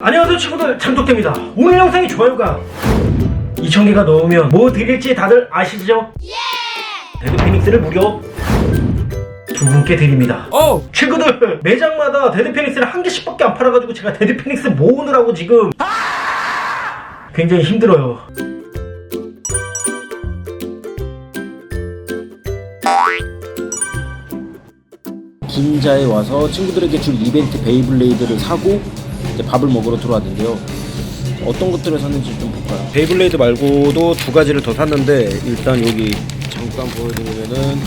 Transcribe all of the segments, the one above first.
안녕하세요 친구들. 장독대입니다. 오늘 영상이 좋아요가 2,000개가 넘으면 뭐 드릴지 다들 아시죠? 데드 피닉스를 무려 두 분께 드립니다. 어! 친구들 매장마다 데드 피닉스를 한 개씩밖에 안 팔아가지고 제가 데드 피닉스 모으느라고 지금 굉장히 힘들어요. 긴자에 와서 친구들에게 줄 이벤트 베이블레이드를 사고 이제 밥을 먹으러 들어왔는데요. 어떤 것들을 샀는지 좀 볼까요? 베이블레이드 말고도 두 가지를 더 샀는데 일단 여기 잠깐 보여드리면은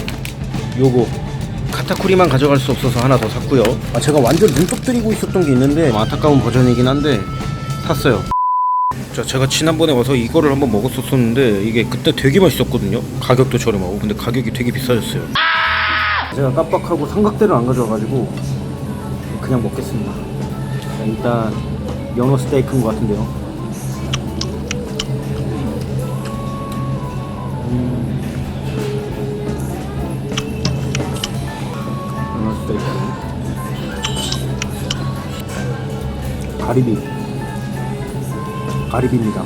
요거 카타쿠리만 가져갈 수 없어서 하나 더 샀고요. 아 제가 완전 눈독 들이고 있었던 게 있는데 좀 안타까운 버전이긴 한데 샀어요. 자, 제가 지난번에 와서 이거를 한번 먹었었었는데 이게 그때 되게 맛있었거든요. 가격도 저렴하고 근데 가격이 되게 비싸졌어요. 제가 깜빡하고 삼각대를 안 가져와가지고 그냥 먹겠습니다. 자, 일단 연어 스테이크인 것 같은데요. 음. 연어 스테이크. 가리비. 가리비입니다.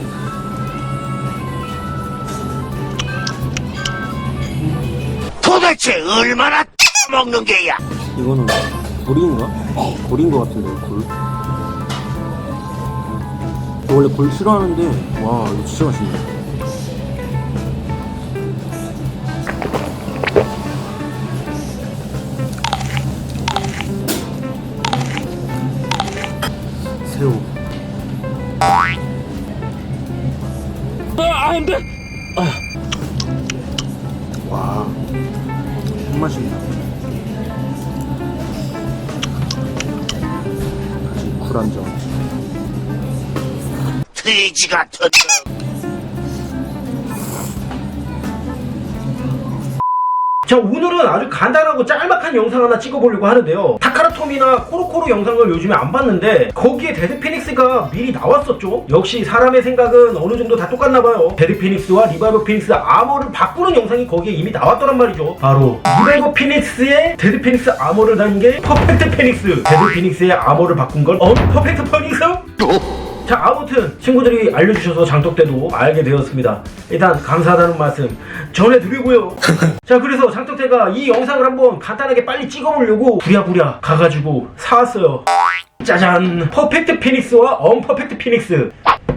도대체 얼마나 먹는 게야? 이거는 굴인가? 굴인 것 같은데요, 굴. 저 원래 굴 싫어하는데, 와, 이거 진짜 맛있네. 새우. 아, 안 돼! 와, 손맛입니다. 다시 쿨한 점. 돼지 같은 놈. 자 오늘은 아주 간단하고 짤막한 영상 하나 찍어보려고 하는데요. 타카라톰이나 코로코로 영상을 요즘에 안 봤는데 거기에 데드 피닉스가 미리 나왔었죠. 역시 사람의 생각은 어느 정도 다 똑같나봐요. 데드 피닉스와 리바이버 피닉스 아머를 바꾸는 영상이 거기에 이미 나왔더란 말이죠. 바로 리바이버 피닉스의 데드 피닉스 아머를 다닌 게 퍼펙트 피닉스. 데드 피닉스의 아머를 바꾼 건 언퍼펙트 피닉스? 자 아무튼 친구들이 알려주셔서 장독대도 알게 되었습니다. 일단 감사하다는 말씀 전해드리고요. 자 그래서 장독대가 이 영상을 한번 간단하게 빨리 찍어보려고 부랴부랴 가가지고 사왔어요. 짜잔! 퍼펙트 피닉스와 언퍼펙트 피닉스.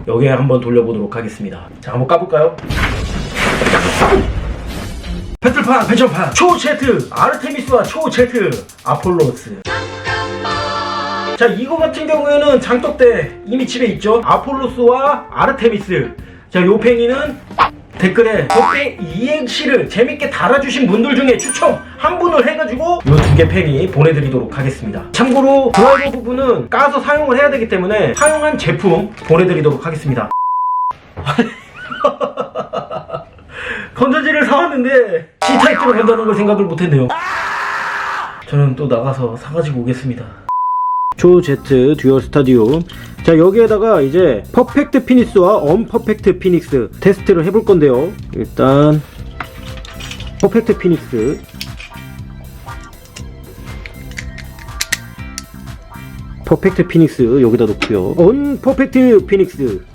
여기에 한번 돌려보도록 하겠습니다. 자 한번 까볼까요? 배틀판 배전판 초제트 아르테미스와 초제트 아폴로스 자 이거 같은 경우에는 장독대 이미 집에 있죠? 아폴로스와 아르테미스. 자 요 팽이는 댓글에 덕대 이행시를 재밌게 달아주신 분들 중에 추첨 한 분을 해가지고 요두개 팽이 보내드리도록 하겠습니다. 참고로 드라이버 부분은 까서 사용을 해야 되기 때문에 사용한 제품 보내드리도록 하겠습니다. 건전지를 사왔는데 C타입으로 간다는 걸 생각을 못했네요. 저는 또 나가서 사가지고 오겠습니다 초제트 듀얼 스타디움. 자, 여기에다가 이제 퍼펙트 피닉스와 언퍼펙트 피닉스 테스트를 해볼 건데요. 일단, 퍼펙트 피닉스. 퍼펙트 피닉스 여기다 놓고요. 언퍼펙트 피닉스.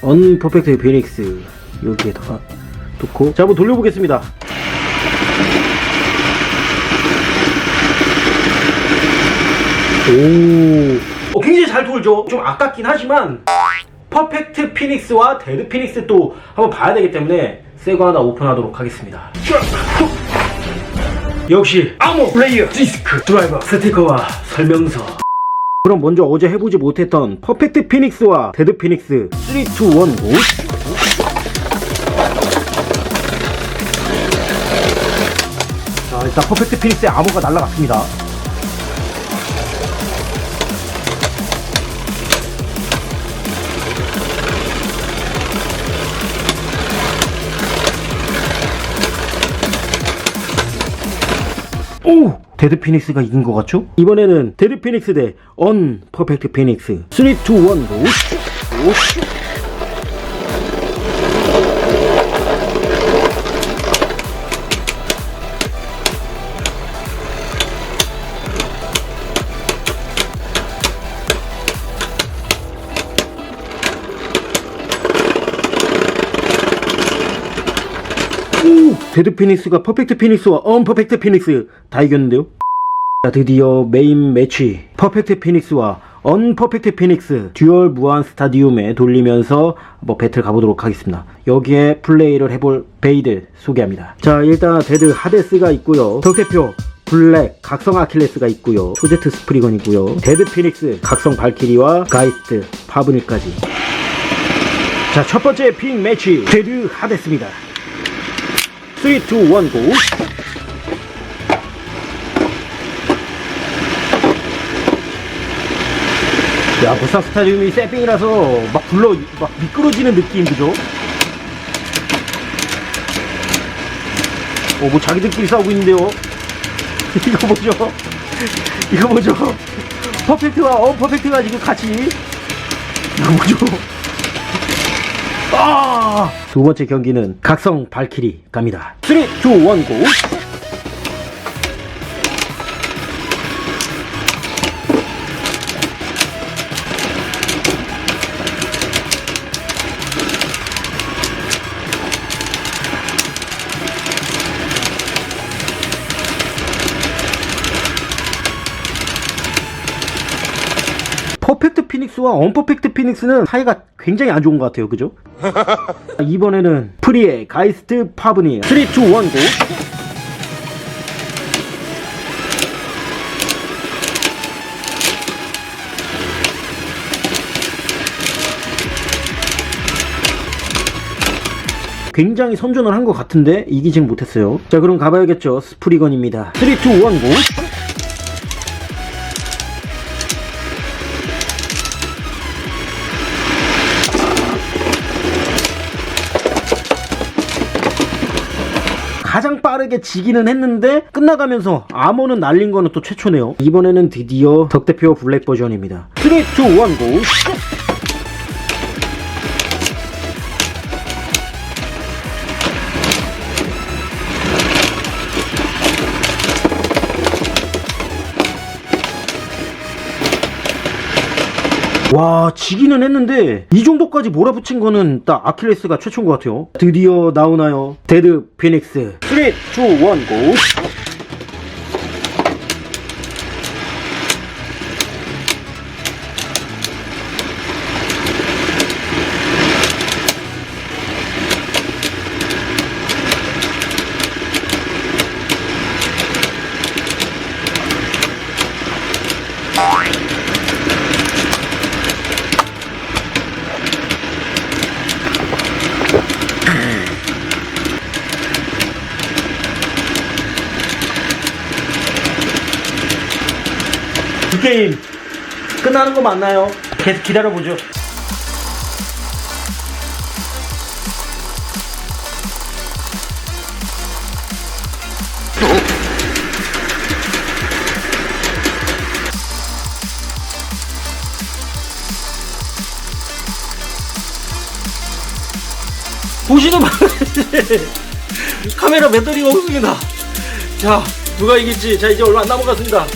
언퍼펙트 피닉스 여기에다가 놓고 자 한번 돌려보겠습니다. 오. 어, 굉장히 잘 돌죠. 좀 아깝긴 하지만 퍼펙트 피닉스와 데드 피닉스 또 한번 봐야 되기 때문에 새 거 하나 오픈하도록 하겠습니다. 역시 아모 레이어 디스크 드라이버 스티커와 설명서. 그럼 먼저 어제 해보지 못했던 퍼펙트 피닉스와 데드 피닉스 3, 2, 1 고! 자 일단 퍼펙트 피닉스의 암호가 날라갔습니다 오! 데드 피닉스가 이긴 것 같죠? 이번에는 데드 피닉스 대 언 퍼펙트 피닉스 3, 2, 1 고! 오! 데드 피닉스가 퍼펙트 피닉스와 언퍼펙트 피닉스 다 이겼는데요. 자, 드디어 메인 매치 퍼펙트 피닉스와 언퍼펙트 피닉스 듀얼 무한 스타디움에 돌리면서 뭐 배틀 가보도록 하겠습니다. 여기에 플레이를 해볼 베이드 소개합니다. 자 일단 데드 하데스가 있고요. 덕대표 블랙 각성 아킬레스가 있고요. 소제트 스프리건 있고요. 데드 피닉스 각성 발키리와 가이스트 파브닐까지. 자 첫 번째 픽 매치 데드 하데스입니다. 3, 2, 1, 고! 야, 부산 스타디움이 세핑이라서 막 굴러, 막 미끄러지는 느낌, 그죠? 어, 뭐 자기들끼리 싸우고 있는데요? 이거 뭐죠? 이거 뭐죠? 퍼펙트와 언퍼펙트가 지금 같이. 이거 뭐죠? 아! 두 번째 경기는 각성 발키리 갑니다. 3, 2, 1, 고! 피닉스와 언퍼펙트 피닉스는 사이가 굉장히 안 좋은 것 같아요. 그죠? 이번에는 프리의 가이스트 파브니 3, 2, 1, 고! 굉장히 선전을 한 것 같은데 이기진 못했어요. 자 그럼 가봐야겠죠. 스프리건입니다. 3, 2, 1, 고! 빠르게 지기는 했는데 끝나가면서 암호는 날린 거는 또 최초네요. 이번에는 드디어 덕대표 블랙 버전입니다. 3, 2, 1, 고! 와 지기는 했는데 이 정도까지 몰아붙인 거는 딱 아킬레스가 최초인 것 같아요. 드디어 나오나요? 데드 피닉스. 3, 2, 1, 고! 게임. 끝나는 거 맞나요? 계속 기다려보죠. 보시는 바람에 카메라 배터리가 없습니다. 자 누가 이길지. 자 이제 얼마 안 남아갔습니다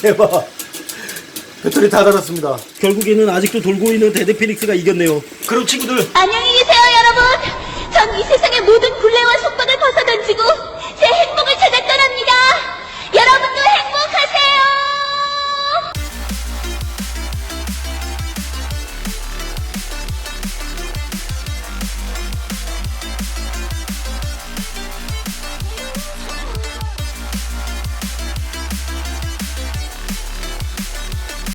대박. 배터리 다 달았습니다. 결국에는 아직도 돌고 있는 데드 피닉스가 이겼네요. 그럼 친구들 안녕히 계세요, 여러분. 전 이 세상의 모든 굴레와 벗어던지고